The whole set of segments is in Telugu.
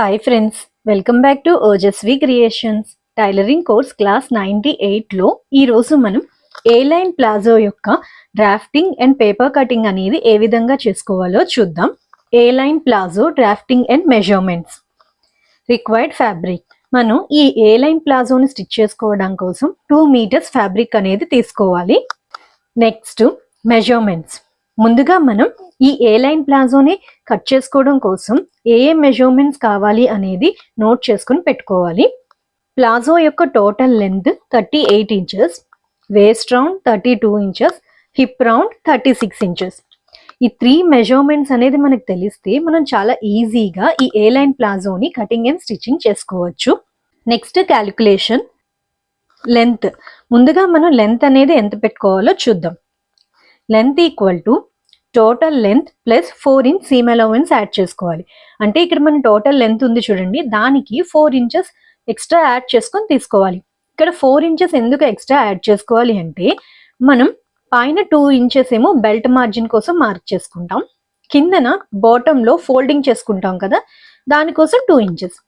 Hi friends welcome back to Ojaswi creations tailoring course class ninety ఎయిట్లో ఈరోజు మనం ఏ లైన్ ప్లాజో యొక్క డ్రాఫ్టింగ్ అండ్ పేపర్ కటింగ్ అనేది ఏ విధంగా చేసుకోవాలో చూద్దాం. A line palazzo drafting and measurements required fabric మనం ఈ ఏ లైన్ ప్లాజోని స్టిచ్ చేసుకోవడం కోసం టూ మీటర్స్ ఫ్యాబ్రిక్ అనేది తీసుకోవాలి. నెక్స్ట్ మెజర్మెంట్స్ ముందుగా మనం ఈ ఏ లైన్ ప్లాజోని కట్ చేసుకోవడం కోసం ఏ ఏ మెజర్మెంట్స్ కావాలి అనేది నోట్ చేసుకుని పెట్టుకోవాలి. ప్లాజో యొక్క total length thirty eight inches waist round thirty two inches hip round thirty six inches. ఈ త్రీ మెజర్మెంట్స్ అనేది మనకు తెలిస్తే మనం చాలా ఈజీగా ఈ ఏ లైన్ ప్లాజోని కటింగ్ అండ్ స్టిచ్చింగ్ చేసుకోవచ్చు. Next calculation. లెంత్ ముందుగా మనం లెంత్ అనేది ఎంత పెట్టుకోవాలో చూద్దాం. Length equal to total length plus four inch seam allowance add చేసుకోవాలి. అంటే ఇక్కడ మన టోటల్ లెంత్ ఉంది చూడండి దానికి ఫోర్ ఇంచెస్ ఎక్స్ట్రా యాడ్ చేసుకొని తీసుకోవాలి. ఇక్కడ ఫోర్ ఇంచెస్ ఎందుకు ఎక్స్ట్రా యాడ్ చేసుకోవాలి అంటే మనం పైన టూ ఇంచెస్ ఏమో బెల్ట్ మార్జిన్ కోసం మార్క్ చేసుకుంటాం. కిందన బాటంలో ఫోల్డింగ్ చేసుకుంటాం కదా దానికోసం టూ ఇంచెస్.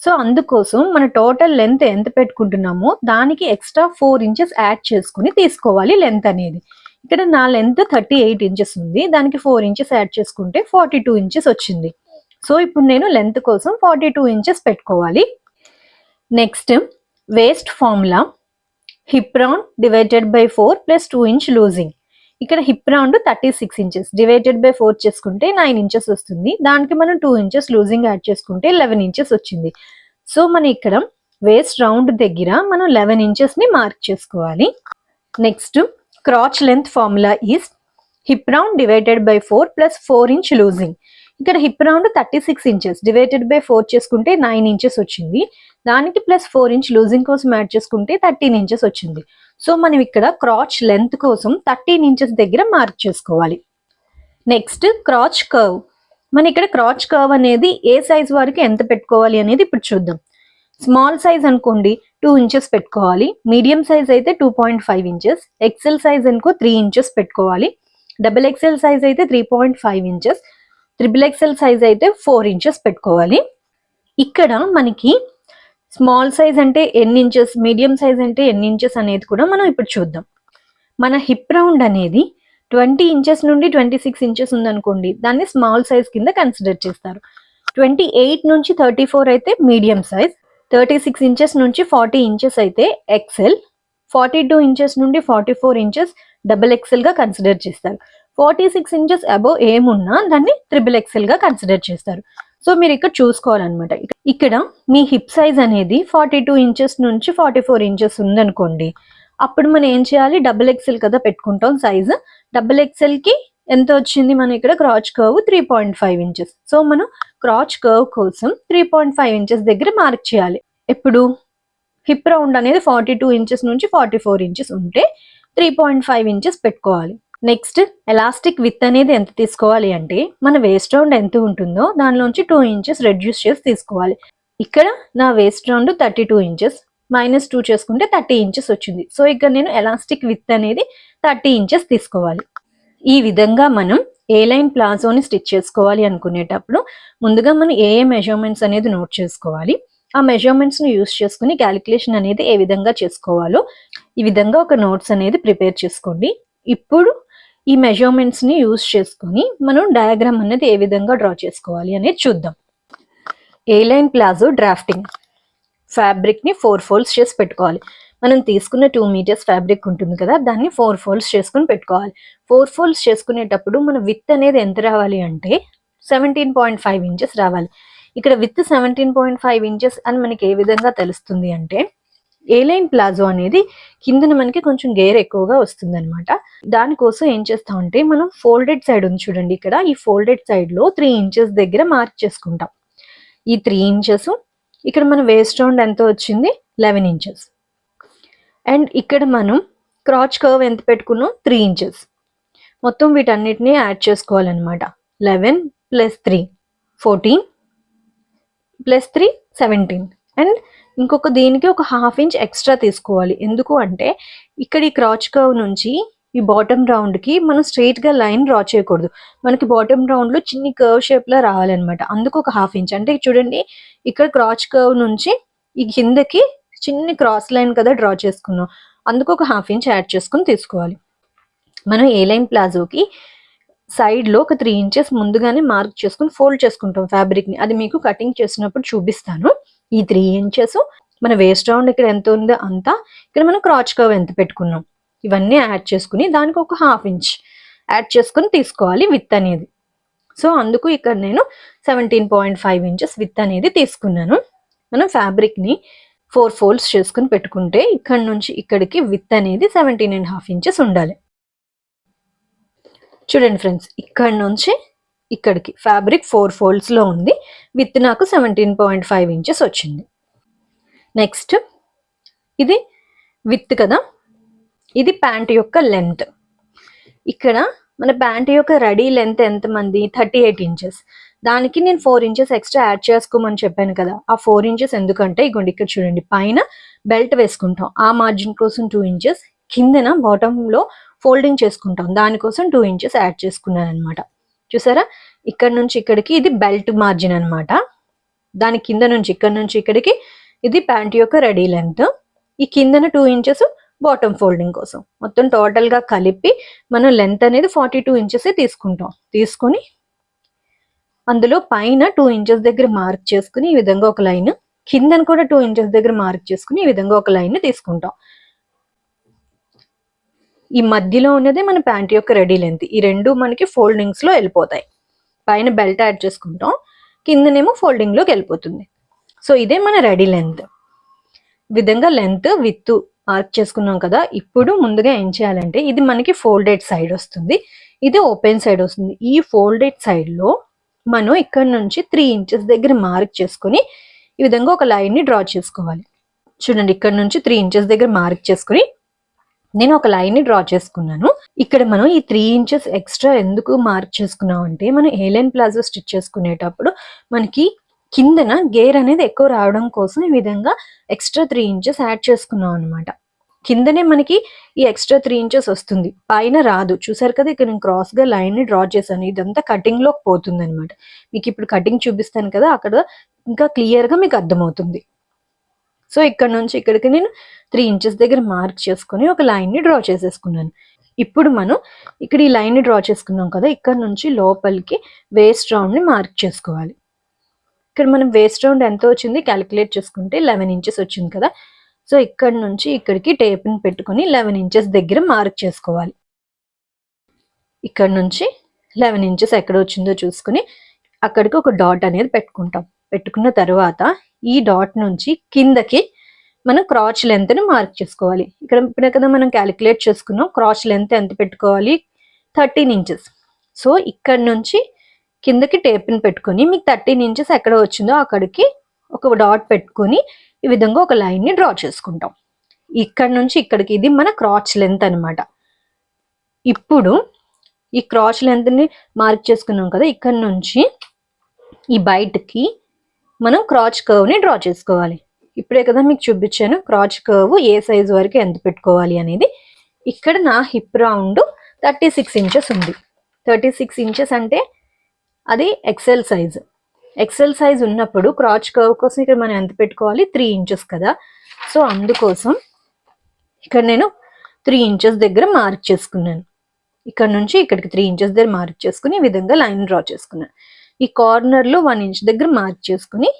సో అందుకోసం మన టోటల్ లెంత్ ఎంత పెట్టుకుంటున్నామో దానికి ఎక్స్ట్రా ఫోర్ ఇంచెస్ యాడ్ చేసుకుని తీసుకోవాలి లెంత్ అనేది. ఇక్కడ నా లెంత్ థర్టీ ఎయిట్ ఇంచెస్ ఉంది. దానికి ఫోర్ ఇంచెస్ యాడ్ చేసుకుంటే ఫార్టీ టూ ఇంచెస్ వచ్చింది. సో ఇప్పుడు నేను లెంత్ కోసం ఫార్టీ టూ ఇంచెస్ పెట్టుకోవాలి. Next waist formula hip round divided by four plus two inch loosing ఇక్కడ hip round thirty six inches divided by four చేసుకుంటే నైన్ ఇంచెస్ వస్తుంది. దానికి మనం టూ ఇంచెస్ లూజింగ్ యాడ్ చేసుకుంటే లెవెన్ ఇంచెస్ వచ్చింది. సో మనం ఇక్కడ వేస్ట్ రౌండ్ దగ్గర మనం లెవెన్ ఇంచెస్ని మార్క్ చేసుకోవాలి. Next crotch length formula is hip round divided by four plus four inch loosing ఇక్కడ hip round thirty six inches divided by four చేసుకుంటే నైన్ ఇంచెస్ వచ్చింది. దానికి ప్లస్ ఫోర్ ఇంచ్ లూజింగ్ కోసం యాడ్ చేసుకుంటే థర్టీన్ ఇంచెస్ వచ్చింది. సో మనం ఇక్కడ క్రాచ్ లెంత్ కోసం థర్టీన్ ఇంచెస్ దగ్గర మార్క్ చేసుకోవాలి. నెక్స్ట్ క్రాచ్ కర్వ్ మన ఇక్కడ క్రాచ్ కర్వ్ అనేది ఏ సైజ్ వారికి ఎంత పెట్టుకోవాలి అనేది ఇప్పుడు చూద్దాం. స్మాల్ సైజ్ అనుకోండి టూ ఇంచెస్ పెట్టుకోవాలి. మీడియం సైజ్ అయితే two point five inches. XL size అనుకో త్రీ ఇంచెస్ పెట్టుకోవాలి. డబుల్ ఎక్సెల్ సైజ్ అయితే three point five inches. Triple XL size అయితే ఫోర్ ఇంచెస్ పెట్టుకోవాలి. ఇక్కడ మనకి స్మాల్ సైజ్ అంటే ఎన్ని ఇంచెస్ మీడియం సైజ్ అంటే ఎన్ని ఇంచెస్ అనేది కూడా మనం ఇప్పుడు చూద్దాం. మన హిప్ రౌండ్ అనేది ట్వంటీ ఇంచెస్ నుండి ట్వంటీ సిక్స్ ఇంచెస్ ఉందనుకోండి. దాన్ని స్మాల్ సైజ్ కింద కన్సిడర్ చేస్తారు. ట్వంటీ ఎయిట్ నుంచి థర్టీ ఫోర్ అయితే medium size thirty six inches నుంచి ఫార్టీ ఇంచెస్ అయితే ఎక్సెల్ ఫార్టీ టూ ఇంచెస్ నుండి ఫార్టీ ఫోర్ ఇంచెస్ డబుల్ ఎక్సెల్గా కన్సిడర్ చేస్తారు. ఫార్టీ సిక్స్ ఇంచెస్ అబోవ్ ఏమున్నా దాన్ని త్రిబుల్ ఎక్సెల్గా కన్సిడర్ చేస్తారు. సో మీరు ఇక్కడ చూసుకోవాలన్నమాట. ఇక్కడ మీ హిప్ సైజ్ అనేది ఫార్టీ టూ ఇంచెస్ నుంచి ఫార్టీ ఫోర్ ఇంచెస్ ఉందనుకోండి అప్పుడు మనం ఏం చేయాలి? డబుల్ ఎక్సెల్ కదా పెట్టుకుంటాం సైజ్ డబుల్ ఎక్సెల్కి ఎంత వచ్చింది? మన ఇక్కడ crotch curve three point five inches so మనం క్రాచ్ కర్వ్ కోసం త్రీ పాయింట్ ఫైవ్ ఇంచెస్ దగ్గర మార్క్ చేయాలి. ఎప్పుడు? హిప్ రౌండ్ అనేది ఫార్టీ టూ ఇంచెస్ నుంచి ఫార్టీ ఫోర్ ఇంచెస్ ఉంటే త్రీ పాయింట్ ఫైవ్ ఇంచెస్ పెట్టుకోవాలి. నెక్స్ట్ ఎలాస్టిక్ విత్ అనేది ఎంత తీసుకోవాలి అంటే మన వేస్ట్ రౌండ్ ఎంత ఉంటుందో దానిలోంచి టూ ఇంచెస్ రెడ్యూస్ చేసి తీసుకోవాలి. ఇక్కడ నా waist round thirty two inches minus two చేసుకుంటే థర్టీ ఇంచెస్ వచ్చింది. సో ఇక్కడ నేను ఎలాస్టిక్ విత్ అనేది థర్టీ ఇంచెస్ తీసుకోవాలి. ఈ విధంగా మనం ఏ లైన్ ప్లాజోని స్టిచ్ చేసుకోవాలి అనుకునేటప్పుడు ముందుగా మనం ఏ ఏ మెజర్మెంట్స్ అనేది నోట్ చేసుకోవాలి. ఆ మెజర్మెంట్స్ను యూస్ చేసుకుని క్యాలిక్యులేషన్ అనేది ఏ విధంగా చేసుకోవాలో ఈ విధంగా ఒక నోట్స్ అనేది ప్రిపేర్ చేసుకోండి. ఇప్పుడు ఈ మెజర్మెంట్స్ని యూస్ చేసుకుని మనం డయాగ్రామ్ అనేది ఏ విధంగా డ్రా చేసుకోవాలి అనేది చూద్దాం. ఏ లైన్ ప్లాజో డ్రాఫ్టింగ్ ఫ్యాబ్రిక్ని ఫోర్ ఫోల్డ్స్ చేసి పెట్టుకోవాలి. మనం తీసుకున్న టూ మీటర్స్ ఫ్యాబ్రిక్ ఉంటుంది కదా దాన్ని ఫోర్ ఫోల్డ్స్ చేసుకుని పెట్టుకోవాలి. ఫోర్ ఫోల్డ్స్ చేసుకునేటప్పుడు మన విత్ అనేది ఎంత రావాలి అంటే సెవెంటీన్ పాయింట్ ఫైవ్ ఇంచెస్ రావాలి. ఇక్కడ width seventeen point five inches అని మనకి ఏ విధంగా తెలుస్తుంది అంటే ఏ లైన్ ప్లాజో అనేది కిందన మనకి కొంచెం గేర్ ఎక్కువగా వస్తుంది అనమాట దానికోసం ఏం చేస్తామంటే మనం ఫోల్డెడ్ సైడ్ ఉంది చూడండి ఇక్కడ ఈ ఫోల్డెడ్ సైడ్లో త్రీ ఇంచెస్ దగ్గర మార్క్ చేసుకుంటాం. ఈ త్రీ ఇంచెస్ ఇక్కడ మన వేస్ట్ రౌండ్ ఎంత వచ్చింది? లెవెన్ ఇంచెస్ అండ్ ఇక్కడ మనం క్రాచ్ కర్వ్ ఎంత పెట్టుకున్నాం? త్రీ ఇంచెస్ మొత్తం వీటన్నిటిని యాడ్ చేసుకోవాలన్నమాట. Eleven plus three fourteen plus three seventeen and ఇంకొక దీనికి ఒక హాఫ్ ఇంచ్ ఎక్స్ట్రా తీసుకోవాలి. ఎందుకు అంటే ఇక్కడ ఈ క్రాచ్ కర్వ్ నుంచి ఈ బాటమ్ రౌండ్కి మనం స్ట్రెయిట్గా లైన్ డ్రా చేయకూడదు. మనకి బాటమ్ రౌండ్లో చిన్న చిన్ని కర్వ్ షేప్లో రావాలన్నమాట. అందుకు ఒక హాఫ్ ఇంచ్ అంటే చూడండి ఇక్కడ క్రాచ్ కర్వ్ నుంచి ఈ కిందకి చిన్ని క్రాస్ లైన్ కదా డ్రా చేసుకున్నాం. అందుకు ఒక హాఫ్ ఇంచ్ యాడ్ చేసుకుని తీసుకోవాలి. మనం ఏ లైన్ ప్లాజోకి సైడ్లో ఒక త్రీ ఇంచెస్ ముందుగానే మార్క్ చేసుకుని ఫోల్డ్ చేసుకుంటాం ఫ్యాబ్రిక్ని అది మీకు కటింగ్ చేసినప్పుడు చూపిస్తాను. ఈ త్రీ ఇంచెస్ మన వేస్ట్ రౌండ్ ఇక్కడ ఎంత ఉందో అంతా ఇక్కడ మనం క్రాచ్ కర్వ్ ఎంత పెట్టుకున్నాం. ఇవన్నీ యాడ్ చేసుకుని దానికి ఒక హాఫ్ ఇంచ్ యాడ్ చేసుకుని తీసుకోవాలి విత్ అనేది. సో అందుకు ఇక్కడ నేను seventeen point five inches width అనేది తీసుకున్నాను. మనం ఫ్యాబ్రిక్ని ఫోర్ ఫోల్డ్స్ చేసుకుని పెట్టుకుంటే ఇక్కడ నుంచి ఇక్కడికి విత్ అనేది సెవెంటీన్ అండ్ హాఫ్ ఇంచెస్ ఉండాలి. చూడండి ఫ్రెండ్స్ ఇక్కడ నుంచి ఇక్కడికి ఫ్యాబ్రిక్ ఫోర్ ఫోల్డ్స్లో ఉంది. విత్ నాకు సెవెంటీన్ పాయింట్ ఫైవ్ ఇంచెస్ వచ్చింది. నెక్స్ట్ ఇది విత్ కదా? ఇది ప్యాంట్ యొక్క లెంత్ ఇక్కడ మన ప్యాంట్ యొక్క రెడీ లెంత్ ఎంతమంది? థర్టీ ఎయిట్ ఇంచెస్ దానికి నేను ఫోర్ ఇంచెస్ ఎక్స్ట్రా యాడ్ చేసుకోమని చెప్పాను కదా. ఆ ఫోర్ ఇంచెస్ ఎందుకంటే ఇగోండి ఇక్కడ చూడండి పైన బెల్ట్ వేసుకుంటాం. ఆ మార్జిన్ కోసం టూ ఇంచెస్ కిందన బాటంలో ఫోల్డింగ్ చేసుకుంటాం. దానికోసం టూ ఇంచెస్ యాడ్ చేసుకున్నాను అనమాట చూసారా? ఇక్కడ నుంచి ఇక్కడికి ఇది బెల్ట్ మార్జిన్ అనమాట దాని కింద నుంచి ఇక్కడ నుంచి ఇక్కడికి ఇది ప్యాంట్ యొక్క రెడీ లెంత్ ఈ కిందన టూ ఇంచెస్ బాటమ్ ఫోల్డింగ్ కోసం. మొత్తం టోటల్గా కలిపి మనం లెంత్ అనేది ఫార్టీ టూ ఇంచెస్ తీసుకుంటాం. తీసుకొని అందులో పైన టూ ఇంచెస్ దగ్గర మార్క్ చేసుకుని ఈ విధంగా ఒక లైన్ కిందను కూడా టూ ఇంచెస్ దగ్గర మార్క్ చేసుకుని ఈ విధంగా ఒక లైన్ తీసుకుంటాం. ఈ మధ్యలో ఉన్నదే మన ప్యాంట్ యొక్క రెడీ లెంత్ ఈ రెండు మనకి ఫోల్డింగ్స్లో వెళ్ళిపోతాయి. పైన బెల్ట్ యాడ్ చేసుకుంటాం. కిందనేమో ఫోల్డింగ్లోకి వెళ్ళిపోతుంది. సో ఇదే మన రెడీ లెంత్ విధంగా లెంత్ విత్ మార్క్ చేసుకున్నాం కదా ఇప్పుడు ముందుగా ఏం చేయాలంటే ఇది మనకి ఫోల్డెడ్ సైడ్ వస్తుంది. ఇది ఓపెన్ సైడ్ వస్తుంది. ఈ ఫోల్డెడ్ సైడ్లో మనం ఇక్కడ నుంచి త్రీ ఇంచెస్ దగ్గర మార్క్ చేసుకుని ఈ విధంగా ఒక లైన్ని డ్రా చేసుకోవాలి. చూడండి ఇక్కడ నుంచి త్రీ ఇంచెస్ దగ్గర మార్క్ చేసుకుని నేను ఒక లైన్ని డ్రా చేసుకున్నాను. ఇక్కడ మనం ఈ త్రీ ఇంచెస్ ఎక్స్ట్రా ఎందుకు మార్క్ చేసుకున్నాం అంటే మనం ఏ లైన్ ప్లాజో స్టిచ్ చేసుకునేటప్పుడు మనకి కిందన గేర్ అనేది ఎక్కువ రావడం కోసం ఈ విధంగా ఎక్స్ట్రా త్రీ ఇంచెస్ యాడ్ చేసుకున్నాం అనమాట కిందనే మనకి ఈ ఎక్స్ట్రా త్రీ ఇంచెస్ వస్తుంది. పైన రాదు. చూసారు కదా ఇక్కడ నేను క్రాస్గా లైన్ని డ్రా చేశాను. ఇదంతా కటింగ్లోకి పోతుంది అనమాట మీకు ఇప్పుడు కటింగ్ చూపిస్తాను కదా అక్కడ ఇంకా క్లియర్గా మీకు అర్థమవుతుంది. సో ఇక్కడ నుంచి ఇక్కడికి నేను త్రీ ఇంచెస్ దగ్గర మార్క్ చేసుకుని ఒక లైన్ని డ్రా చేసేసుకున్నాను. ఇప్పుడు మనం ఇక్కడ ఈ లైన్ని డ్రా చేసుకున్నాం కదా ఇక్కడ నుంచి లోపలికి వేస్ట్ రౌండ్ని మార్క్ చేసుకోవాలి. ఇక్కడ మనం వేస్ట్ రౌండ్ ఎంత వచ్చింది? క్యాలిక్యులేట్ చేసుకుంటే లెవెన్ ఇంచెస్ వచ్చింది కదా. సో ఇక్కడ నుంచి ఇక్కడికి టేప్ని పెట్టుకొని లెవెన్ ఇంచెస్ దగ్గర మార్క్ చేసుకోవాలి. ఇక్కడ నుంచి లెవెన్ ఇంచెస్ ఎక్కడ వచ్చిందో చూసుకుని అక్కడికి ఒక డాట్ అనేది పెట్టుకుంటాం. పెట్టుకున్న తర్వాత ఈ డాట్ నుంచి కిందకి మనం క్రాచ్ లెంత్ని మార్క్ చేసుకోవాలి. ఇక్కడ ఇప్పుడే కదా మనం క్యాలిక్యులేట్ చేసుకున్నాం క్రాచ్ లెంత్ ఎంత పెట్టుకోవాలి? థర్టీన్ ఇంచెస్ సో ఇక్కడ నుంచి కిందకి టేప్ని పెట్టుకొని మీకు థర్టీన్ ఇంచెస్ ఎక్కడ వచ్చిందో అక్కడికి ఒక డాట్ పెట్టుకొని ఈ విధంగా ఒక లైన్ని డ్రా చేసుకుంటాం. ఇక్కడ నుంచి ఇక్కడికి ఇది మన క్రాచ్ లెంత్ అన్నమాట. ఇప్పుడు ఈ క్రాచ్ లెంత్ని మార్క్ చేసుకున్నాం కదా ఇక్కడ నుంచి ఈ బయటకి మనం క్రాచ్ కర్వ్ని డ్రా చేసుకోవాలి. ఇప్పుడే కదా మీకు చూపించాను క్రాచ్ కర్వ్ ఏ సైజు వరకు ఎంత పెట్టుకోవాలి అనేది. ఇక్కడ నా hip round thirty six inches ఉంది. థర్టీ సిక్స్ ఇంచెస్ అంటే అది ఎక్సెల్ సైజు ఎక్సెల్ సైజ్ ఉన్నప్పుడు క్రాచ్ కర్వ్ కోసం ఇక్కడ మనం ఎంత పెట్టుకోవాలి? త్రీ ఇంచెస్ కదా. సో అందుకోసం ఇక్కడ నేను త్రీ ఇంచెస్ దగ్గర మార్క్ చేసుకున్నాను. ఇక్కడ నుంచి ఇక్కడికి త్రీ ఇంచెస్ దగ్గర మార్క్ చేసుకుని ఈ విధంగా లైన్ డ్రా చేసుకున్నాను. ఈ కార్నర్లో వన్ ఇంచ్ దగ్గర మార్క్ చేసుకుని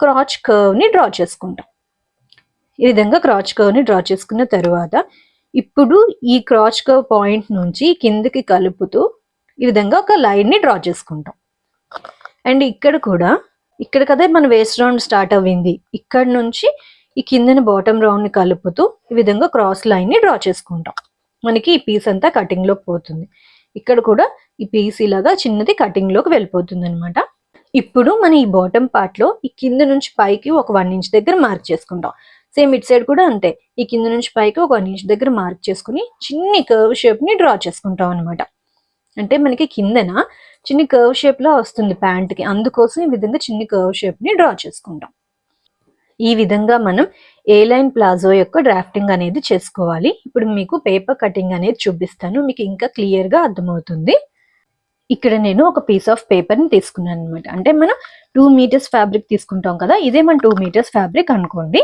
క్రాచ్ కర్వ్ని డ్రా చేసుకుంటాం. ఈ విధంగా క్రాచ్ కర్వ్ని డ్రా చేసుకున్న తర్వాత ఇప్పుడు ఈ క్రాచ్ కర్వ్ పాయింట్ నుంచి కిందకి కలుపుతూ ఈ విధంగా ఒక లైన్ని డ్రా చేసుకుంటాం. అండ్ ఇక్కడ కూడా ఇక్కడ కదా మన వేస్ట్ రౌండ్ స్టార్ట్ అవ్వింది. ఇక్కడ నుంచి ఈ కిందన బాటమ్ రౌండ్ని కలుపుతూ ఈ విధంగా క్రాస్ లైన్ని డ్రా చేసుకుంటాం. మనకి ఈ పీస్ అంతా కటింగ్లోకి పోతుంది. ఇక్కడ కూడా ఈ పీస్ ఇలాగా చిన్నది కటింగ్లోకి వెళ్ళిపోతుంది అనమాట ఇప్పుడు మన ఈ బాటమ్ పార్ట్లో ఈ కింద నుంచి పైకి ఒక వన్ ఇంచ్ దగ్గర మార్క్ చేసుకుంటాం. సేమ్ ఇట్ సైడ్ కూడా అంతే. ఈ కింద నుంచి పైకి ఒక వన్ ఇంచ్ దగ్గర మార్క్ చేసుకుని చిన్ని కర్వ్ షేప్ని డ్రా చేసుకుంటాం అనమాట అంటే మనకి కిందన చిన్ని కర్వ్ షేప్లో వస్తుంది ప్యాంట్కి. అందుకోసం ఈ విధంగా చిన్ని కర్వ్ షేప్ని డ్రా చేసుకుంటాం. ఈ విధంగా మనం ఏ లైన్ ప్లాజో యొక్క డ్రాఫ్టింగ్ అనేది చేసుకోవాలి. ఇప్పుడు మీకు పేపర్ కటింగ్ అనేది చూపిస్తాను. మీకు ఇంకా క్లియర్గా అర్థమవుతుంది. ఇక్కడ నేను ఒక పీస్ ఆఫ్ పేపర్ని తీసుకున్నాను అనమాట అంటే మనం టూ మీటర్స్ ఫ్యాబ్రిక్ తీసుకుంటాం కదా ఇదే మన టూ మీటర్స్ ఫ్యాబ్రిక్ అనుకోండి.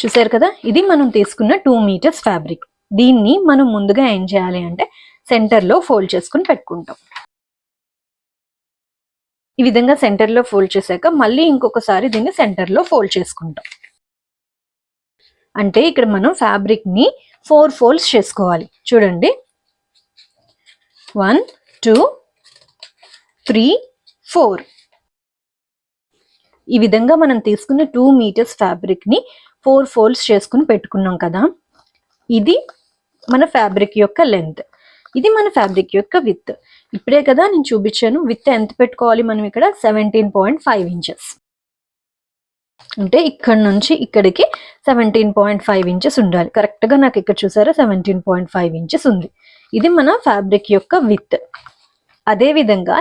చూసారు కదా ఇది మనం తీసుకున్న టూ మీటర్స్ ఫ్యాబ్రిక్ దీన్ని మనం ముందుగా ఏం చేయాలి అంటే సెంటర్లో ఫోల్డ్ చేసుకుని పెట్టుకుంటాం. ఈ విధంగా సెంటర్లో ఫోల్డ్ చేశాక మళ్ళీ ఇంకొకసారి దీన్ని సెంటర్లో ఫోల్డ్ చేసుకుంటాం. అంటే ఇక్కడ మనం ఫ్యాబ్రిక్ని ఫోర్ ఫోల్డ్స్ చేసుకోవాలి. చూడండి. వన్ టూ త్రీ ఫోర్ ఈ విధంగా మనం తీసుకున్న టూ మీటర్స్ ఫ్యాబ్రిక్ని ఫోర్ ఫోల్డ్స్ చేసుకుని పెట్టుకున్నాం కదా. ఇది మన ఫ్యాబ్రిక్ యొక్క లెంత్ ఇది మన ఫ్యాబ్రిక్ యొక్క విత్. ఇప్పుడే కదా నేను చూపించాను. విత్ ఎంత పెట్టుకోవాలి మనం ఇక్కడ? Seventeen point five inches. అంటే ఇక్కడ నుంచి ఇక్కడికి సెవెంటీన్ పాయింట్ ఫైవ్ ఇంచెస్ ఉండాలి. కరెక్ట్గా నాకు ఇక్కడ చూసారా? సెవెంటీన్ పాయింట్ ఫైవ్ ఇంచెస్ ఉంది. ఇది మన ఫ్యాబ్రిక్ యొక్క విత్. అదే విధంగా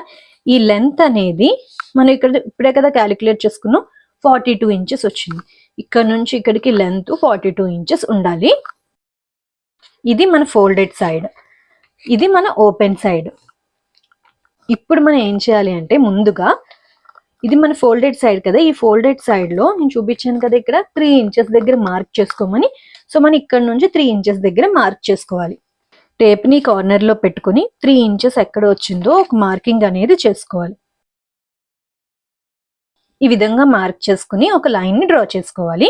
ఈ లెంత్ అనేది మనం ఇక్కడ ఇప్పుడే కదా క్యాలిక్యులేట్ చేసుకున్నాం. ఫార్టీ టూ ఇంచెస్ వచ్చింది. ఇక్కడ నుంచి ఇక్కడికి లెంత్ ఫార్టీ టూ ఇంచెస్ ఉండాలి. ఇది మన ఫోల్డెడ్ సైడ్. ఇది మన ఓపెన్ సైడ్. ఇప్పుడు మనం ఏం చేయాలి అంటే ముందుగా ఇది మన ఫోల్డెడ్ సైడ్ కదా ఈ ఫోల్డెడ్ సైడ్లో నేను చూపించాను కదా ఇక్కడ త్రీ ఇంచెస్ దగ్గర మార్క్ చేసుకోమని. సో మనం ఇక్కడ నుంచి త్రీ ఇంచెస్ దగ్గర మార్క్ చేసుకోవాలి. టేప్ని కార్నర్లో పెట్టుకుని త్రీ ఇంచెస్ ఎక్కడ వచ్చిందో ఒక మార్కింగ్ అనేది చేసుకోవాలి. ఈ విధంగా మార్క్ చేసుకుని ఒక లైన్ని డ్రా చేసుకోవాలి.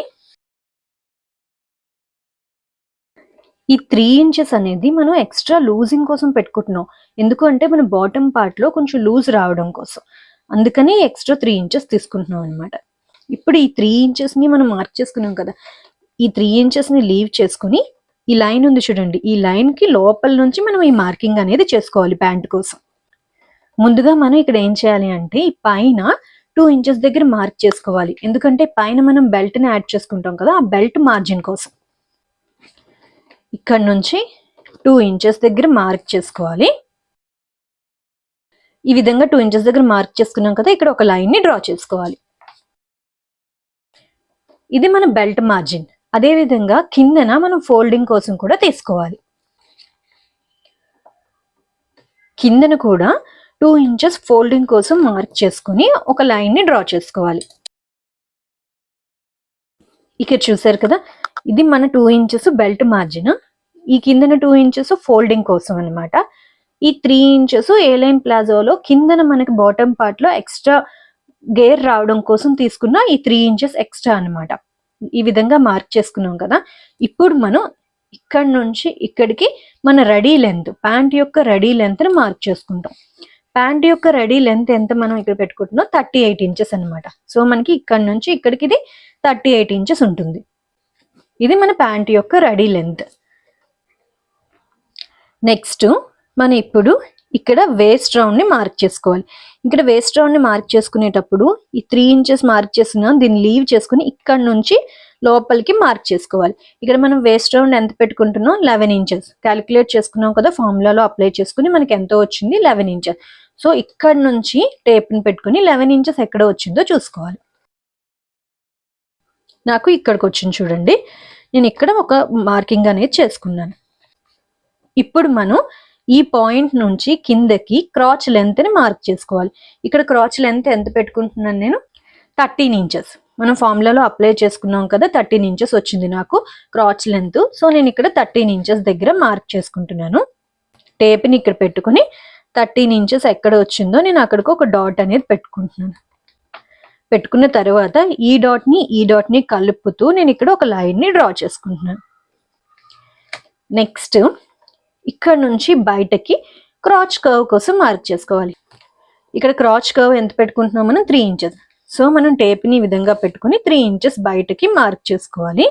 ఈ త్రీ ఇంచెస్ అనేది మనం ఎక్స్ట్రా లూజింగ్ కోసం పెట్టుకుంటున్నాం. ఎందుకంటే మన బాటమ్ పార్ట్లో కొంచెం లూజ్ రావడం కోసం. అందుకని ఎక్స్ట్రా త్రీ ఇంచెస్ తీసుకుంటున్నాం అనమాట ఇప్పుడు ఈ త్రీ ఇంచెస్ని మనం మార్క్ చేసుకున్నాం కదా. ఈ త్రీ ఇంచెస్ని లీవ్ చేసుకుని ఈ లైన్ ఉంది చూడండి. ఈ లైన్కి లోపల నుంచి మనం ఈ మార్కింగ్ అనేది చేసుకోవాలి ప్యాంట్ కోసం. ముందుగా మనం ఇక్కడ ఏం చేయాలి అంటే ఈ పైన టూ ఇంచెస్ దగ్గర మార్క్ చేసుకోవాలి. ఎందుకంటే పైన మనం బెల్ట్ని యాడ్ చేసుకుంటాం కదా ఆ బెల్ట్ మార్జిన్ కోసం. ఇక్కడ నుంచి టూ ఇంచెస్ దగ్గర మార్క్ చేసుకోవాలి. ఈ విధంగా టూ ఇంచెస్ దగ్గర మార్క్ చేసుకున్నాం కదా ఇక్కడ ఒక లైన్ని డ్రా చేసుకోవాలి. ఇది మన బెల్ట్ మార్జిన్ అదే విధంగా కిందన మనం ఫోల్డింగ్ కోసం కూడా తీసుకోవాలి. కిందన కూడా టూ ఇంచెస్ ఫోల్డింగ్ కోసం మార్క్ చేసుకుని ఒక లైన్ని డ్రా చేసుకోవాలి. ఇక్కడ చూసారు కదా ఇది మన టూ ఇంచెస్ బెల్ట్ మార్జిన్ ఈ కిందన టూ ఇంచెస్ ఫోల్డింగ్ కోసం అన్నమాట. ఈ త్రీ ఇంచెస్ ఏ లైన్ ప్లాజోలో కిందన మనకి బాటమ్ పార్ట్లో ఎక్స్ట్రా గేర్ రావడం కోసం తీసుకున్న ఈ త్రీ ఇంచెస్ ఎక్స్ట్రా అన్నమాట. ఈ విధంగా మార్క్ చేసుకున్నాం కదా. ఇప్పుడు మనం ఇక్కడ నుంచి ఇక్కడికి మన రెడీ లెంత్ ప్యాంట్ యొక్క రెడీ లెంత్ని మార్క్ చేసుకుంటాం. ప్యాంట్ యొక్క రెడీ లెంత్ ఎంత మనం ఇక్కడ పెట్టుకుంటున్నాం? థర్టీ ఎయిట్ ఇంచెస్ అనమాట సో మనకి ఇక్కడ నుంచి ఇక్కడికి ఇది థర్టీ ఎయిట్ ఇంచెస్ ఉంటుంది. ఇది మన ప్యాంట్ యొక్క రెడీ లెంత్ నెక్స్ట్ మనం ఇప్పుడు ఇక్కడ వేస్ట్ రౌండ్ని మార్క్ చేసుకోవాలి. ఇక్కడ వేస్ట్ రౌండ్ని మార్క్ చేసుకునేటప్పుడు ఈ త్రీ ఇంచెస్ మార్క్ చేసుకున్నాం దీన్ని లీవ్ చేసుకుని ఇక్కడ నుంచి లోపలికి మార్క్ చేసుకోవాలి. ఇక్కడ మనం వేస్ట్ రౌండ్ ఎంత పెట్టుకుంటున్నాం? Eleven inches. క్యాలిక్యులేట్ చేసుకున్నాం కదా ఫార్ములాలో అప్లై చేసుకుని మనకి ఎంతో వచ్చింది? Eleven inches. సో ఇక్కడ నుంచి టేప్ని పెట్టుకుని లెవెన్ ఇంచెస్ ఎక్కడ వచ్చిందో చూసుకోవాలి. నాకు ఇక్కడికి వచ్చింది చూడండి. నేను ఇక్కడ ఒక మార్కింగ్ అనేది చేసుకున్నాను. ఇప్పుడు మనం ఈ పాయింట్ నుంచి కిందకి క్రాచ్ లెంత్ని మార్క్ చేసుకోవాలి. ఇక్కడ క్రాచ్ లెంత్ ఎంత పెట్టుకుంటున్నాను నేను? Thirteen inches. మనం ఫార్ములాలో అప్లై చేసుకున్నాం కదా థర్టీన్ ఇంచెస్ వచ్చింది నాకు క్రాచ్ లెంత్ సో నేను ఇక్కడ థర్టీన్ ఇంచెస్ దగ్గర మార్క్ చేసుకుంటున్నాను. టేప్ని ఇక్కడ పెట్టుకుని థర్టీన్ ఇంచెస్ ఎక్కడ వచ్చిందో నేను అక్కడికి ఒక డాట్ అనేది పెట్టుకుంటున్నాను. పెట్టుకున్న తర్వాత ఈ డాట్ని ఈ డాట్ని కలుపుతూ నేను ఇక్కడ ఒక లైన్ని డ్రా చేసుకుంటున్నాను. నెక్స్ట్ ఇక్కడ నుంచి బయటకి క్రాచ్ కర్వ్ కోసం మార్క్ చేసుకోవాలి. ఇక్కడ క్రాచ్ కర్వ్ ఎంత పెట్టుకుంటున్నాం మనం? త్రీ ఇంచెస్ సో మనం టేప్ని ఈ విధంగా పెట్టుకుని త్రీ ఇంచెస్ బయటకి మార్క్ చేసుకోవాలి.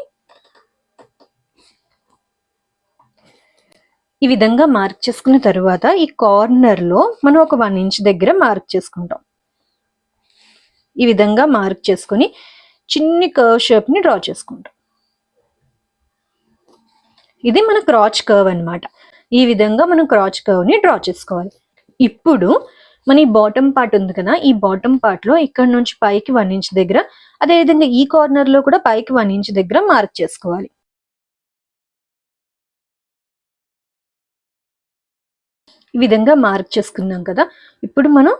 ఈ విధంగా మార్క్ చేసుకున్న తర్వాత ఈ కార్నర్లో మనం ఒక వన్ ఇంచ్ దగ్గర మార్క్ చేసుకుంటాం. ఈ విధంగా మార్క్ చేసుకుని చిన్ని కర్వ్ షేప్ని డ్రా చేసుకుంటాం. ఇది మన క్రాచ్ కర్వ్ అన్నమాట. ఈ విధంగా మనం క్రాచ్ కర్వ్ని డ్రా చేసుకోవాలి. ఇప్పుడు మన ఈ బాటమ్ పార్ట్ ఉంది కదా ఈ బాటమ్ పార్ట్లో ఇక్కడ నుంచి పైకి వన్ ఇంచ్ దగ్గర అదేవిధంగా ఈ కార్నర్లో కూడా పైకి వన్ ఇంచ్ దగ్గర మార్క్ చేసుకోవాలి. ఈ విధంగా మార్క్ చేసుకున్నాం కదా ఇప్పుడు మనం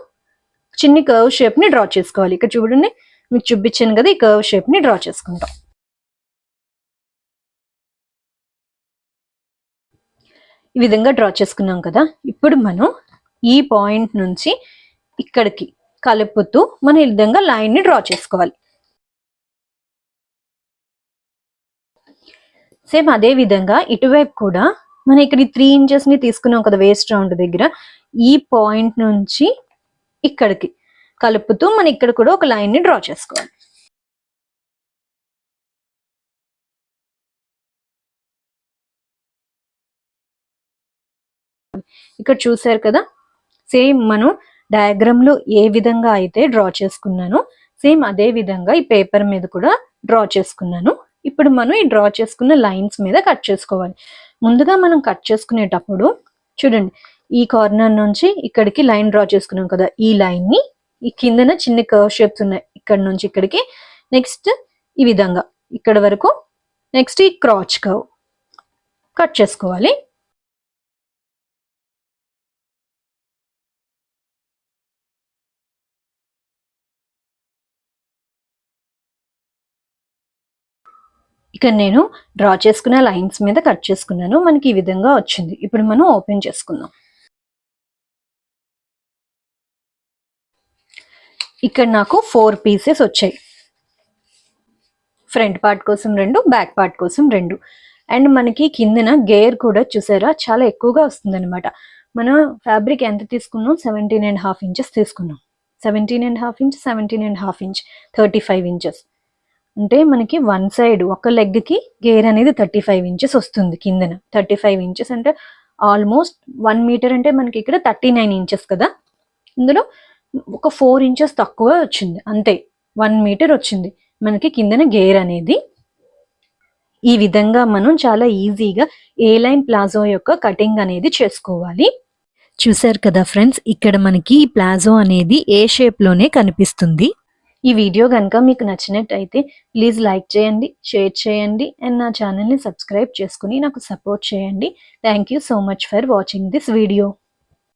చిన్ని కర్వ్ షేప్ని డ్రా చేసుకోవాలి. ఇక్కడ చూడండి మీకు చూపించాను కదా ఈ కర్వ్ షేప్ని డ్రా చేసుకుంటాం. ఈ విధంగా డ్రా చేసుకున్నాం కదా ఇప్పుడు మనం ఈ పాయింట్ నుంచి ఇక్కడికి కలుపుతూ మనం ఈ విధంగా లైన్ని డ్రా చేసుకోవాలి. సేమ్ అదే విధంగా ఇటువైపు కూడా మనం ఇక్కడ త్రీ ఇంచెస్ని తీసుకున్నాం కదా వేస్ట్ రౌండ్ దగ్గర. ఈ పాయింట్ నుంచి ఇక్కడికి కలుపుతూ మనం ఇక్కడ కూడా ఒక లైన్ని డ్రా చేసుకోవాలి. ఇక్కడ చూసారు కదా? సేమ్ మనం డయాగ్రామ్లో ఏ విధంగా అయితే డ్రా చేసుకున్నానో సేమ్ అదే విధంగా ఈ పేపర్ మీద కూడా డ్రా చేసుకున్నాను. ఇప్పుడు మనం ఈ డ్రా చేసుకున్న లైన్స్ మీద కట్ చేసుకోవాలి. ముందుగా మనం కట్ చేసుకునేటప్పుడు చూడండి ఈ కార్నర్ నుంచి ఇక్కడికి లైన్ డ్రా చేసుకున్నాం కదా ఈ లైన్ని. ఈ కిందన చిన్న కర్వ్ షేప్స్ ఉన్నాయి ఇక్కడ నుంచి ఇక్కడికి. నెక్స్ట్ ఈ విధంగా ఇక్కడ వరకు. నెక్స్ట్ ఈ క్రాచ్ కర్వ్ కట్ చేసుకోవాలి. ఇక్కడ నేను డ్రా చేసుకున్న లైన్స్ మీద కట్ చేసుకున్నాను మనకి ఈ విధంగా వచ్చింది. ఇప్పుడు మనం ఓపెన్ చేసుకుందాం. ఇక్కడ నాకు ఫోర్ పీసెస్ వచ్చాయి. ఫ్రంట్ పార్ట్ కోసం రెండు బ్యాక్ పార్ట్ కోసం రెండు. అండ్ మనకి కిందన గేర్ కూడా చూసారా? చాలా ఎక్కువగా వస్తుందన్నమాట. మనం ఫ్యాబ్రిక్ ఎంత తీసుకున్నాం? సెవెంటీన్ అండ్ హాఫ్ ఇంచెస్ తీసుకున్నాం. Seventeen and half inch seventeen and half inch thirty five inches అంటే మనకి వన్ సైడ్ ఒక లెగ్కి గేర్ అనేది థర్టీ ఫైవ్ ఇంచెస్ వస్తుంది కిందన. థర్టీ ఫైవ్ ఇంచెస్ అంటే ఆల్మోస్ట్ వన్ మీటర్ అంటే మనకి ఇక్కడ థర్టీ నైన్ ఇంచెస్ కదా. ఇందులో ఒక ఫోర్ ఇంచెస్ తక్కువ వచ్చింది. అంతే వన్ మీటర్ వచ్చింది. మనకి కిందన గేర్ అనేది. ఈ విధంగా మనం చాలా ఈజీగా ఏ లైన్ ప్లాజో యొక్క కటింగ్ అనేది చేసుకోవాలి. చూసారు కదా ఫ్రెండ్స్ ఇక్కడ మనకి ఈ ప్లాజో అనేది ఏ షేప్లోనే కనిపిస్తుంది. ఈ వీడియో కనుక మీకు నచ్చినట్టయితే ప్లీజ్ లైక్ చేయండి షేర్ చేయండి అండ్ నా ఛానల్ని సబ్స్క్రైబ్ చేసుకుని నాకు సపోర్ట్ చేయండి. Thank you so much for watching this video.